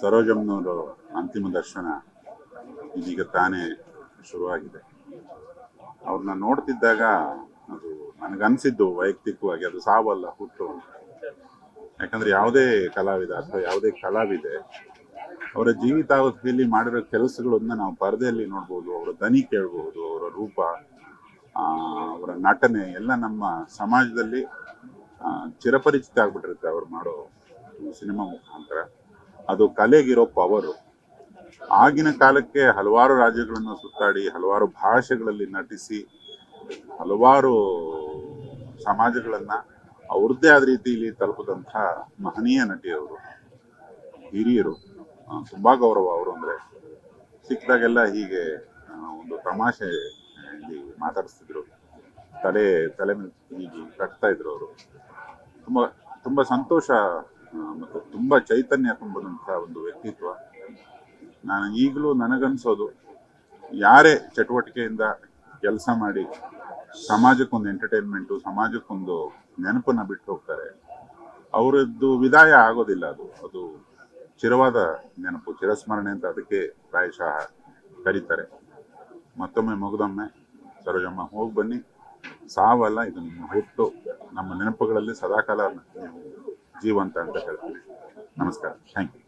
ಸರೋಜಮ್ನವರು ಅಂತಿಮ ದರ್ಶನ ಇದೀಗ ತಾನೇ ಶುರುವಾಗಿದೆ. ಅವ್ರನ್ನ ನೋಡ್ತಿದ್ದಾಗ ಅದು ನನಗನ್ಸಿದ್ದು ವೈಯಕ್ತಿಕವಾಗಿ, ಅದು ಸಾವಲ್ಲ ಹುಟ್ಟು ಯಾಕಂದ್ರೆ ಯಾವುದೇ ಕಲಾವಿದ ಅಥವಾ ಯಾವುದೇ ಕಲಾವಿದೆ, ಅವರ ಜೀವಿತಾವಧಿಯಲ್ಲಿ ಮಾಡಿರೋ ಕೆಲಸಗಳನ್ನ ನಾವು ಪರದೆಯಲ್ಲಿ ನೋಡ್ಬೋದು, ಅವರ ದನಿ ಕೇಳಬಹುದು ಅವರ ರೂಪ ಅವರ ನಟನೆ ಎಲ್ಲ ನಮ್ಮ ಸಮಾಜದಲ್ಲಿ ಚಿರಪರಿಚಿತ ಆಗ್ಬಿಟ್ಟಿರುತ್ತೆ. ಅವ್ರು ಮಾಡೋ ಸಿನಿಮಾ ಮುಖಾಂತರ. ಅದು ಕಲೆಗಿರೋ ಪವರು ಆಗಿನ ಕಾಲಕ್ಕೆ ಹಲವಾರು ರಾಜ್ಯಗಳನ್ನು ಸುತ್ತಾಡಿ, ಹಲವಾರು ಭಾಷೆಗಳಲ್ಲಿ ನಟಿಸಿ, ಹಲವಾರು ಸಮಾಜಗಳನ್ನು ಅವ್ರದ್ದೇ ಆದ ರೀತಿಯಲ್ಲಿ ತಲುಪದಂಥ ಮಹನೀಯ ನಟಿಯವರು, ಹಿರಿಯರು ತುಂಬಾ ಗೌರವ ಅವರು ಅಂದರೆ ಸಿಕ್ಕಿದಾಗೆಲ್ಲ ಹೀಗೆ ಒಂದು ತಮಾಷೆ ಇಲ್ಲಿ ಮಾತಾಡಿಸ್ತಿದ್ರು. ತಲೆ ತಲೆ ಹೀಗೆ ಕಟ್ತಾ ಇದ್ರು ಅವರು. ತುಂಬಾ ತುಂಬಾ ಸಂತೋಷ ಮತ್ತು ತುಂಬಾ ಚೈತನ್ಯ ತುಂಬದಂತ ಒಂದು ವ್ಯಕ್ತಿತ್ವ. ನಾನು ಈಗಲೂ ನನಗನ್ಸೋದು, ಯಾರೇ ಚಟುವಟಿಕೆಯಿಂದ ಕೆಲಸ ಮಾಡಿ, ಸಮಾಜಕ್ಕೊಂದು ಎಂಟರ್ಟೈನ್ಮೆಂಟು ಸಮಾಜಕ್ಕೊಂದು ನೆನಪನ್ನ ಬಿಟ್ಟು ಹೋಗ್ತಾರೆ, ಅವರದ್ದು ವಿದಾಯ ಆಗೋದಿಲ್ಲ ಅದು. ಅದು ಚಿರವಾದ ನೆನಪು, ಚಿರಸ್ಮರಣೆ ಅಂತ ಅದಕ್ಕೆ ಪ್ರಾಯಶಃ ಕರೀತಾರೆ. ಮತ್ತೊಮ್ಮೆ ಮುಗಿದೊಮ್ಮೆ, ಸರೋಜಮ್ಮ, ಹೋಗಿ ಬನ್ನಿ. ಸಾವಲ್ಲ, ಇದು ನಿಮ್ಮ ಹುಟ್ಟು. ನಮ್ಮ ನೆನಪುಗಳಲ್ಲಿ ಸದಾಕಾಲ ಜೀವಂತ ಅಂತ ಹೇಳ್ತೀನಿ. ನಮಸ್ಕಾರ. Thank you